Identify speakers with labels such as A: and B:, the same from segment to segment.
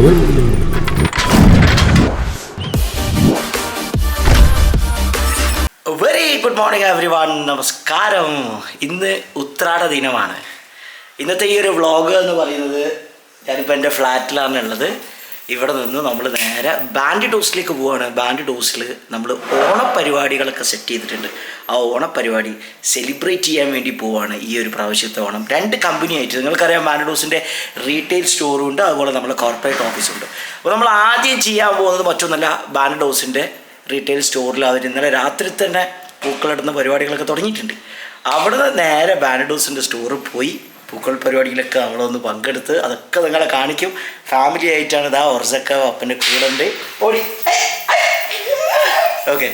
A: Very good morning everyone നമസ്കാരം. ഇന്ന് ഉത്രാട ദിനമാണ്. ഇന്നത്തെ ഈ ഒരു വ്ളോഗ് എന്ന് പറയുന്നത് ഞാനിപ്പോൾ എന്റെ ഫ്ലാറ്റിലാണ് ഉള്ളത്. ഇവിടെ നിന്ന് നമ്മൾ നേരെ ബാൻഡ് ഡോസിലേക്ക് പോവുകയാണ് ബാൻഡ് ഡോസിൽ നമ്മൾ ഓണപ്പരിപാടികളൊക്കെ സെറ്റ് ചെയ്തിട്ടുണ്ട്. ആ ഓണപ്പരിപാടി സെലിബ്രേറ്റ് ചെയ്യാൻ വേണ്ടി പോവുകയാണ് ഈ ഒരു പ്രാവശ്യത്തെ ഓണം. രണ്ട് കമ്പനി ആയിട്ട് നിങ്ങൾക്കറിയാം ബാൻഡ് ഡോസിന്റെ റീറ്റെയിൽ സ്റ്റോറും ഉണ്ട് അതുപോലെ നമ്മുടെ കോർപ്പറേറ്റ് ഓഫീസും ഉണ്ട്. അപ്പോൾ നമ്മൾ ആദ്യം ചെയ്യാൻ പോകുന്നത് മറ്റൊന്നല്ല ബാൻഡ് ഡോസിന്റെ റീറ്റെയിൽ സ്റ്റോറിൽ അവർ ഇന്നലെ രാത്രി തന്നെ പൂക്കളിടുന്ന പരിപാടികളൊക്കെ തുടങ്ങിയിട്ടുണ്ട്. അവിടെ നേരെ നേരെ ഡോസിന്റെ സ്റ്റോറിൽ പോയി പൂക്കൾ പരിപാടിയിലൊക്കെ നമ്മളൊന്ന് പങ്കെടുത്ത് അതൊക്കെ നിങ്ങളെ കാണിക്കും. ഫാമിലി ആയിട്ടാണ് ഇതാ ഒർസക്ക അപ്പന്റെ കൂടെ ഉണ്ട് ഓടി. ഓക്കെ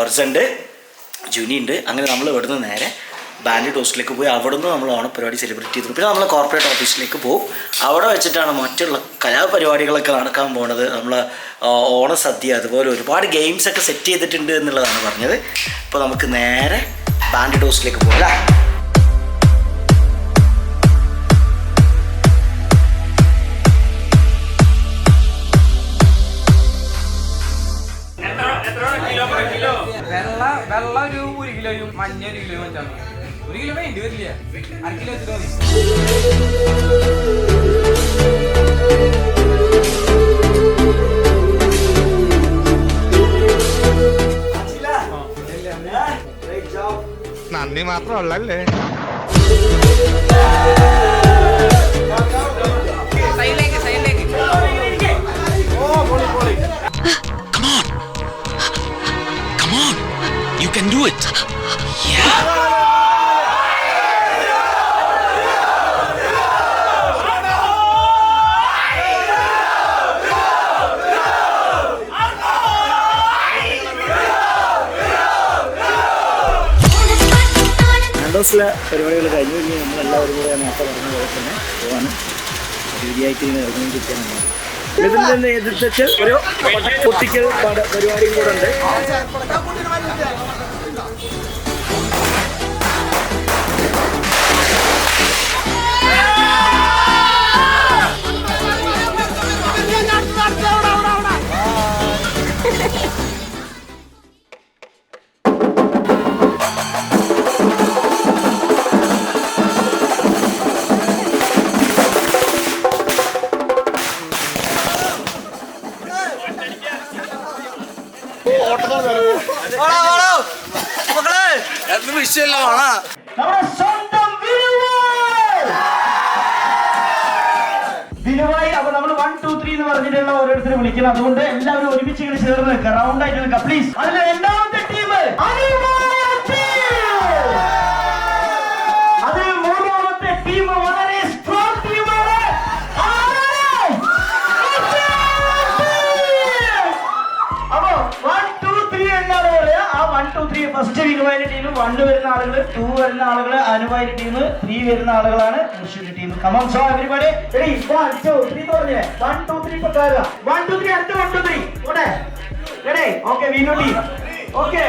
A: ഒർസുണ്ട് ജുനി ഉണ്ട് അങ്ങനെ നമ്മൾ ഇവിടുന്ന് നേരെ ബാൻഡ് ഹോസ്റ്റലിലേക്ക് പോയി. അവിടെ നിന്ന് നമ്മൾ ഓണപ്പരിപാടി സെലിബ്രേറ്റ് ചെയ്തു പിന്നെ നമ്മൾ കോർപ്പറേറ്റ് ഓഫീസിലേക്ക് പോകും അവിടെ വെച്ചിട്ടാണ് മറ്റുള്ള കലാപരിപാടികളൊക്കെ നടക്കാൻ പോണത്. നമ്മൾ ഓണ സദ്യ അതുപോലെ ഒരുപാട് ഗെയിംസ് ഒക്കെ സെറ്റ് ചെയ്തിട്ടുണ്ട് എന്നുള്ളതാണ് പറഞ്ഞത്. അപ്പോൾ നമുക്ക് നേരെ ബാൻഡ് ഹോസ്റ്റലിലേക്ക് പോകാം
B: ഒരു ഒരു കിലോയും മഞ്ഞ ഒരു കിലോയും വെച്ചാൽ. ഒരു കിലോ വേണ്ടി വരില്ല. അര കിലോ വെച്ചിട്ട് മതി.
C: നന്ദി മാത്രമല്ലേ
B: സൈഡിലേക്ക് സൈഡിലേക്ക്.
D: Come can do it.
A: Yeah. പരിപാടികൾ കഴിഞ്ഞു കഴിഞ്ഞ് നമ്മളെല്ലാവരും കൂടെ നേരത്തെ പറഞ്ഞ പോലെ തന്നെ പോകാനും രീതിയായിട്ട് ഇങ്ങനെ ഇറങ്ങിയിരിക്കാനാണ് ഇതിൽ നിന്ന് എതിർത്തിച്ച് ഒരു പൊട്ടിക്കൽ പട- പരിപാടിയും കൂടെ ഉണ്ട് അപ്പൊ നമ്മൾ വൺ ടു ത്രീ എന്ന് പറഞ്ഞിട്ടുള്ള വിളിക്കണം അതുകൊണ്ട് എല്ലാവരും ഒരുമിച്ച് ഇങ്ങനെ ചേർന്ന് നിൽക്കുക റൗണ്ട് ആയിട്ട് നിൽക്കുക പ്ലീസ് അതിലെ രണ്ടാമത്തെ ടീം ആളുകൾ ടു വരുന്ന ആളുകൾ അനുവായിന്റെ ടീം ത്രീ വരുന്ന ആളുകളാണ് മുഷിന്റെ team come on so everybody ready one two three പറഞ്ഞേ. വൺ ടു ത്രീ ഇപ്പൊ കയറുക വൺ ടു ത്രീ അടുത്ത വൺ ടു ത്രീ ഇവിടെ ready okay Vinu team okay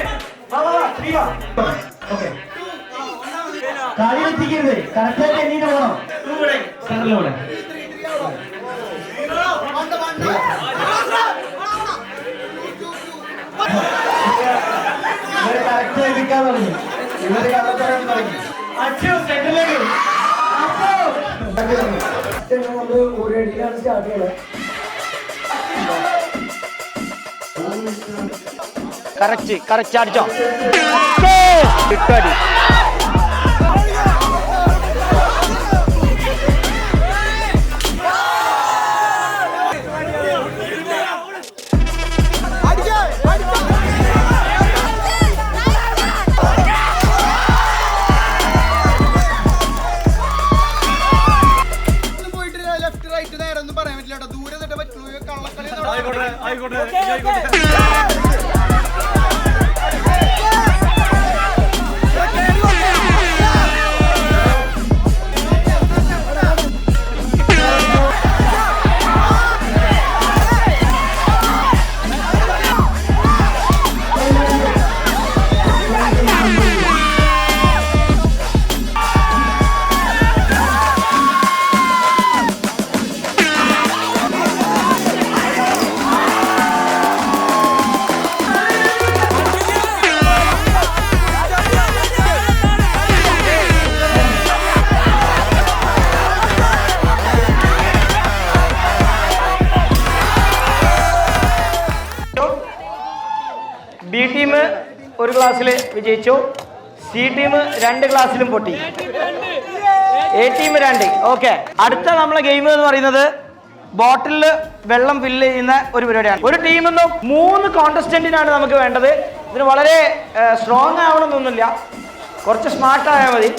A: കളി എത്തിക്കരുത് കറക്റ്റായിട്ട് എണ്ണീട്ട് പോകണം സെന്ററിലൂടെ കറക്റ്റ് എത്തിക്കാൻ തുടങ്ങി ഇവർ കള്ളത്തരം തുടങ്ങി അച്ഛൻ സെന്ററിലേക്ക് നമ്മൾ ഒരു അടിയിലാണ് സ്റ്റാർട്ട് കറക്റ്റ് കറക്റ്റ് അടിച്ചോ. കിട്ടടി വിജയിച്ചു. സി ടീം രണ്ട് ക്ലാസ്സിലും പൊട്ടി. എ ടീം രണ്ട്. ഓക്കെ. അടുത്ത നമ്മളെ ഗെയിം എന്ന് പറയുന്നത് ബോട്ടിലിൽ വെള്ളം ഫില്ല് ചെയ്യുന്ന ഒരു പരിപാടിയാണ്. ഒരു ടീമിൽ നിന്നും മൂന്ന് കോണ്ടസ്റ്റന്റിനാണ് നമുക്ക് വേണ്ടത്. ഇതിന് വളരെ സ്ട്രോങ് ആവണമെന്നൊന്നുമില്ല കുറച്ച് സ്മാർട്ട് ആയാൽ മതി.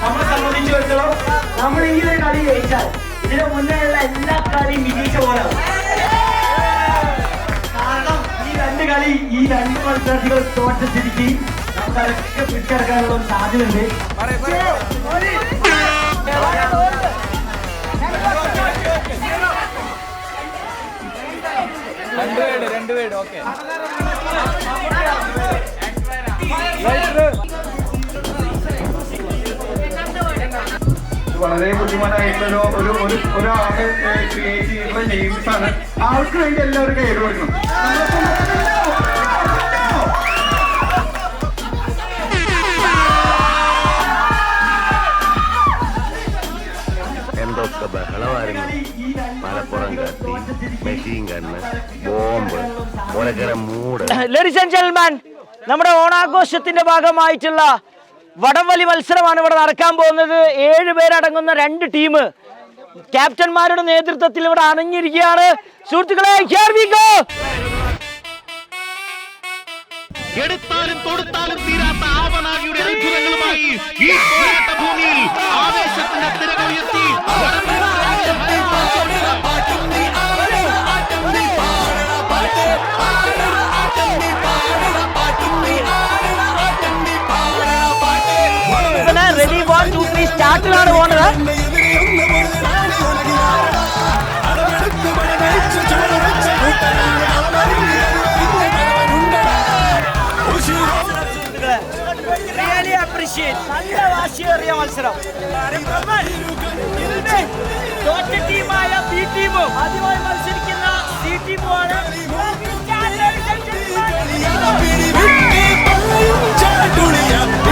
A: നമ്മളെ സംബന്ധിച്ചിടത്തോളം നമ്മൾ ഈ ഒരു കളി ജയിച്ചാൽ ഇതിന് മുന്നേയുള്ള എല്ലാ കളിയും വിജയിച്ച പോലെ കാരണം ഈ രണ്ട് കളി ഈ രണ്ട് മത്സരാർത്ഥികൾ തോറ്റ സ്ഥിതിക്ക് നമുക്ക് അതൊക്കെ പിടിച്ചെടുക്കാനുള്ള സാധ്യതയുണ്ട്.
B: രണ്ട് പേട് രണ്ട് ഓക്കെ
E: വളരെ ബുദ്ധിമുട്ടായിട്ടുള്ള ഒരു ഒരു ഒരാളെ ക്രിയേറ്റ് ചെയ്യുന്ന ഗെയിംസ് ആണ്. ആൾക്ക് വേണ്ടി എല്ലാവരും കയറി കൊടുക്കണം.
F: ബഹളമായിരുന്നു. മലപ്പുറം കത്തി മെഷീൻ കണ്ണ് ബോംബ് ഒലക്കര മൂട്.
A: ലേഡീസ് ആൻഡ് ജെന്റിൽമാൻ നമ്മുടെ ഓണാഘോഷത്തിന്റെ ഭാഗമായിട്ടുള്ള വടംവലി മത്സരമാണ് ഇവിടെ നടക്കാൻ പോകുന്നത്. ഏഴ് പേരടങ്ങുന്ന രണ്ട് ടീം ക്യാപ്റ്റന്മാരുടെ നേതൃത്വത്തിൽ ഇവിടെ അണിഞ്ഞിരിക്കുകയാണ്. സുഹൃത്തുക്കളെ ഹിയർ വി ഗോ
D: എടുത്താലും തൊടുത്താലും തീരാത്ത ആവനാകിയുടെ അത്ഭുതങ്ങളുമായി ഈ പോരാട്ട
A: റിയലി അപ്രീഷിയേറ്റ് നല്ല വാശിയേറിയ മത്സരം. ടീമായ ബി ടീമും ആദ്യമായി മത്സരിക്കുന്ന സി ടീമുമാണ്
G: പാട്ടും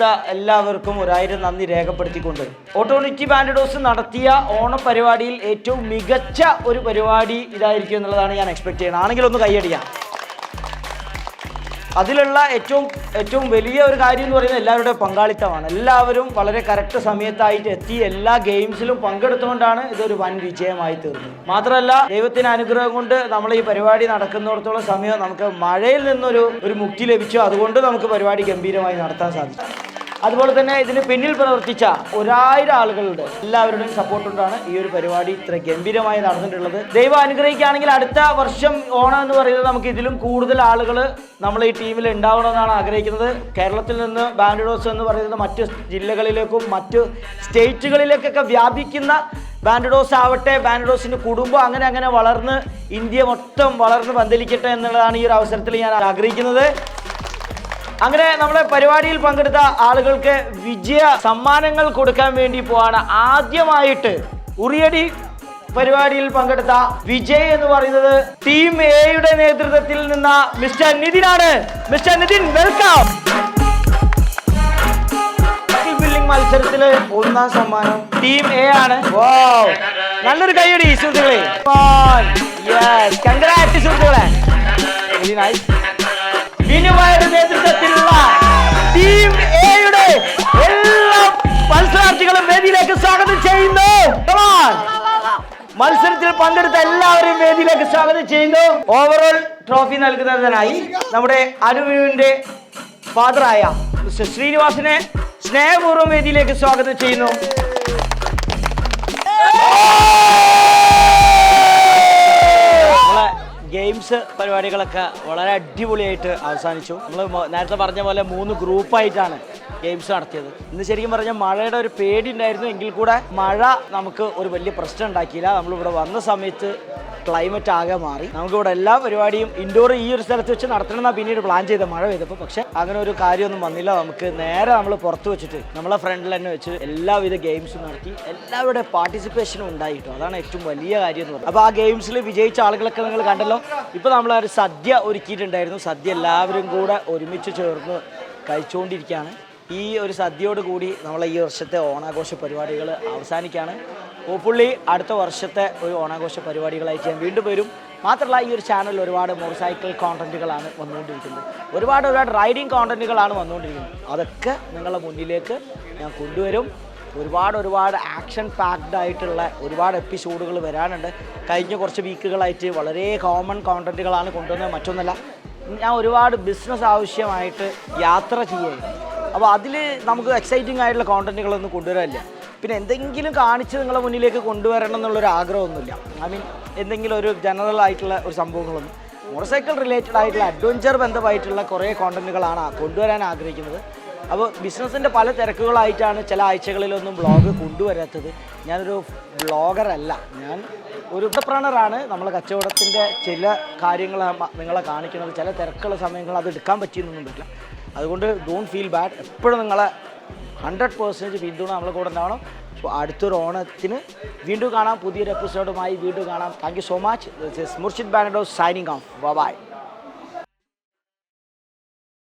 A: പങ്കെടുത്ത എല്ലാവർക്കും ഒരായിരം നന്ദി രേഖപ്പെടുത്തിക്കൊണ്ട്. ഓട്ടോണിറ്റി ബാൻഡഡോസ് നടത്തിയ ഓണപരിപാടിയിൽ ഏറ്റവും മികച്ച ഒരു പരിപാടി ഇതായിരിക്കും എന്നുള്ളതാണ് ഞാൻ എക്സ്പെക്ട് ചെയ്യുന്നത്. ആണെങ്കിൽ ഒന്ന് കൈയടിക്കാം. അതിലുള്ള ഏറ്റവും ഏറ്റവും വലിയ ഒരു കാര്യം എന്ന് പറയുന്നത് എല്ലാവരുടെ പങ്കാളിത്തമാണ്. എല്ലാവരും വളരെ കറക്റ്റ് സമയത്തായിട്ട് എത്തി എല്ലാ ഗെയിംസിലും പങ്കെടുത്തുകൊണ്ടാണ് ഇതൊരു വൻ വിജയമായി തീർന്നത്. മാത്രമല്ല ദൈവത്തിന് അനുഗ്രഹം കൊണ്ട് നമ്മൾ ഈ പരിപാടി നടക്കുന്നിടത്തോളം സമയം നമുക്ക് മഴയിൽ നിന്നൊരു ഒരു മുക്തി ലഭിച്ചു. അതുകൊണ്ട് നമുക്ക് പരിപാടി ഗംഭീരമായി നടത്താൻ സാധിച്ചു. അതുപോലെ തന്നെ ഇതിന് പിന്നിൽ പ്രവർത്തിച്ച ഒരായിരം ആളുകളുടെ എല്ലാവരുടെയും സപ്പോർട്ട് കൊണ്ടാണ് ഈ ഒരു പരിപാടി ഇത്ര ഗംഭീരമായി നടന്നിട്ടുള്ളത്. ദൈവം അനുഗ്രഹിക്കുകയാണെങ്കിൽ അടുത്ത വർഷം ഓണം എന്ന് പറയുന്നത് നമുക്ക് ഇതിലും കൂടുതൽ ആളുകൾ നമ്മൾ ഈ ടീമിൽ ഉണ്ടാവണമെന്നാണ് ആഗ്രഹിക്കുന്നത്. കേരളത്തിൽ നിന്ന് ബാൻഡിഡോസ് എന്ന് പറയുന്നത് മറ്റ് ജില്ലകളിലേക്കും മറ്റ് സ്റ്റേറ്റുകളിലേക്കൊക്കെ വ്യാപിക്കുന്ന ബാൻഡിഡോസ് ആവട്ടെ ബാൻഡിഡോസിന്റെ കുടുംബം അങ്ങനെ അങ്ങനെ വളർന്ന് ഇന്ത്യ മൊത്തം വളർന്ന് പന്തലിക്കട്ടെ എന്നുള്ളതാണ് ഈ ഒരു അവസരത്തിൽ ഞാൻ ആഗ്രഹിക്കുന്നത്. അങ്ങനെ നമ്മുടെ പരിപാടിയിൽ പങ്കെടുത്ത ആളുകൾക്ക് വിജയ സമ്മാനങ്ങൾ കൊടുക്കാൻ വേണ്ടി പോവാണ്. ആദ്യമായിട്ട് ഉറിയടി പരിപാടിയിൽ പങ്കെടുത്ത വിജയ് എന്ന് പറയുന്നത് ടീം എയുടെ നേതൃത്വത്തിൽ നിന്ന മിസ്റ്റർ നിതിനാണ്. മിസ്റ്റർ നിതിൻ വെൽക്കം ബിൽഡിംഗ് മത്സരത്തിൽ ഒന്നാം സമ്മാനം ടീം എ ആണ്. നല്ലൊരു കൈയടി സുഹൃത്തുക്കളെ. കൺഗ്രാറ്റ് സുഹൃത്തുക്കളെ. നൈസ് മത്സരത്തിൽ പങ്കെടുത്ത എല്ലാവരെയും വേദിയിലേക്ക് സ്വാഗതം ചെയ്യുന്നു. ഓവറോൾ ട്രോഫി നൽകുന്നതിനായി നമ്മുടെ അനുവിന്റെ ഫാദറായ മിസ്റ്റർ ശ്രീനിവാസിനെ സ്നേഹപൂർവം വേദിയിലേക്ക് സ്വാഗതം ചെയ്യുന്നു. ഗെയിംസ് പരിപാടികളൊക്കെ വളരെ അടിപൊളിയായിട്ട് അവസാനിച്ചു. നമ്മൾ നേരത്തെ പറഞ്ഞ പോലെ മൂന്ന് ഗ്രൂപ്പായിട്ടാണ് ഗെയിംസ് നടത്തിയത്. ഇന്ന് ശരിക്കും പറഞ്ഞാൽ മഴയുടെ ഒരു പേടി ഉണ്ടായിരുന്നു എങ്കിൽ കൂടെ മഴ നമുക്ക് ഒരു വലിയ പ്രശ്നം ഉണ്ടാക്കിയില്ല. നമ്മളിവിടെ വന്ന സമയത്ത് ക്ലൈമറ്റ് ആകെ മാറി. നമുക്കിവിടെ എല്ലാ പരിപാടിയും ഇൻഡോർ ഈ ഒരു സ്ഥലത്ത് വെച്ച് നടത്തണം നടത്തണമെന്നാണ് പിന്നീട് പ്ലാൻ ചെയ്ത മഴ പെയ്തപ്പോൾ പക്ഷേ അങ്ങനെ ഒരു കാര്യമൊന്നും വന്നില്ല. നമുക്ക് നേരെ നമ്മൾ പുറത്ത് വെച്ചിട്ട് നമ്മളെ ഫ്രണ്ടിൽ തന്നെ വെച്ച് എല്ലാവിധ ഗെയിംസും നടത്തി എല്ലാവരുടെ പാർട്ടിസിപ്പേഷനും ഉണ്ടായിട്ടോ അതാണ് ഏറ്റവും വലിയ കാര്യം എന്ന് പറയുന്നത്. അപ്പോൾ ആ ഗെയിംസിൽ വിജയിച്ച ആളുകളൊക്കെ നിങ്ങൾ കണ്ടല്ലോ. ഇപ്പോൾ നമ്മൾ ഒരു സദ്യ ഒരുക്കിയിട്ടുണ്ടായിരുന്നു. സദ്യ എല്ലാവരും കൂടെ ഒരുമിച്ച് ചേർന്ന് കഴിച്ചുകൊണ്ടിരിക്കുകയാണ്. ഈ ഒരു സദ്യയോട് കൂടി നമ്മളെ ഈ വർഷത്തെ ഓണാഘോഷ പരിപാടികൾ അവസാനിക്കുകയാണ്. പൂപ്പുള്ളി അടുത്ത വർഷത്തെ ഒരു ഓണാഘോഷ പരിപാടികളായി ഞാൻ വീണ്ടും വരും. മാത്രമല്ല ഈ ഒരു ചാനൽ ഒരുപാട് മോട്ടോർ സൈക്കിൾ കോണ്ടന്റുകളാണ് വന്നുകൊണ്ടിരിക്കുന്നത്. ഒരുപാട് ഒരുപാട് റൈഡിങ് കോണ്ടന്റുകളാണ് വന്നുകൊണ്ടിരിക്കുന്നത്. അതൊക്കെ നിങ്ങളുടെ മുന്നിലേക്ക് ഞാൻ കൊണ്ടുവരും. ഒരുപാട് ഒരുപാട് ആക്ഷൻ പാക്ഡ് ആയിട്ടുള്ള ഒരുപാട് എപ്പിസോഡുകൾ വരാനുണ്ട്. കഴിഞ്ഞ കുറച്ച് വീക്കുകളായിട്ട് വളരെ കോമൺ കോണ്ടന്റുകളാണ് കൊണ്ടുവന്നത്. മറ്റൊന്നല്ല ഞാൻ ഒരുപാട് ബിസിനസ് ആവശ്യമായിട്ട് യാത്ര ചെയ്യുകയായിരുന്നു അപ്പോൾ അതിൽ നമുക്ക് എക്സൈറ്റിംഗ് ആയിട്ടുള്ള കോണ്ടന്റുകളൊന്നും കൊണ്ടുവരാനില്ല. പിന്നെ എന്തെങ്കിലും കാണിച്ച് നിങ്ങളെ മുന്നിലേക്ക് കൊണ്ടുവരണം എന്നുള്ളൊരു ആഗ്രഹമൊന്നുമില്ല. ഐ മീൻ എന്തെങ്കിലും ഒരു ജനറൽ ആയിട്ടുള്ള ഒരു സംഭവങ്ങളൊന്നും. മോട്ടോർ സൈക്കിൾ റിലേറ്റഡ് ആയിട്ടുള്ള അഡ്വഞ്ചർ ബന്ധമായിട്ടുള്ള കുറേ കോണ്ടന്റുകളാണ് കൊണ്ടുവരാൻ ആഗ്രഹിക്കുന്നത്. അപ്പോൾ ബിസിനസ്സിന്റെ പല തിരക്കുകളായിട്ടാണ് ചില ആഴ്ചകളിലൊന്നും ബ്ലോഗ് കൊണ്ടുവരാത്തത്. ഞാനൊരു ബ്ലോഗറല്ല ഞാൻ ഒരു പ്രണറാണ് നമ്മൾ കച്ചവടത്തിന്റെ ചില കാര്യങ്ങൾ നിങ്ങളെ കാണിക്കുന്നത്. ചില തിരക്കുള്ള സമയങ്ങൾ അത് എടുക്കാൻ പറ്റിയെന്നൊന്നും പറ്റില്ല. അതുകൊണ്ട് ഡോണ്ട് ഫീൽ ബാഡ് എപ്പോഴും നിങ്ങളെ ഹൺഡ്രഡ് പേഴ്സന്റേജ് പിന്തുണ നമ്മളെ കൂടെ ഉണ്ടാവണം. അപ്പോൾ അടുത്തൊരു ഓണത്തിന് വീണ്ടും കാണാം. പുതിയൊരു എപ്പിസോഡുമായി വീണ്ടും കാണാം. Thank you so much this is Murshid ബാനഡോ signing off by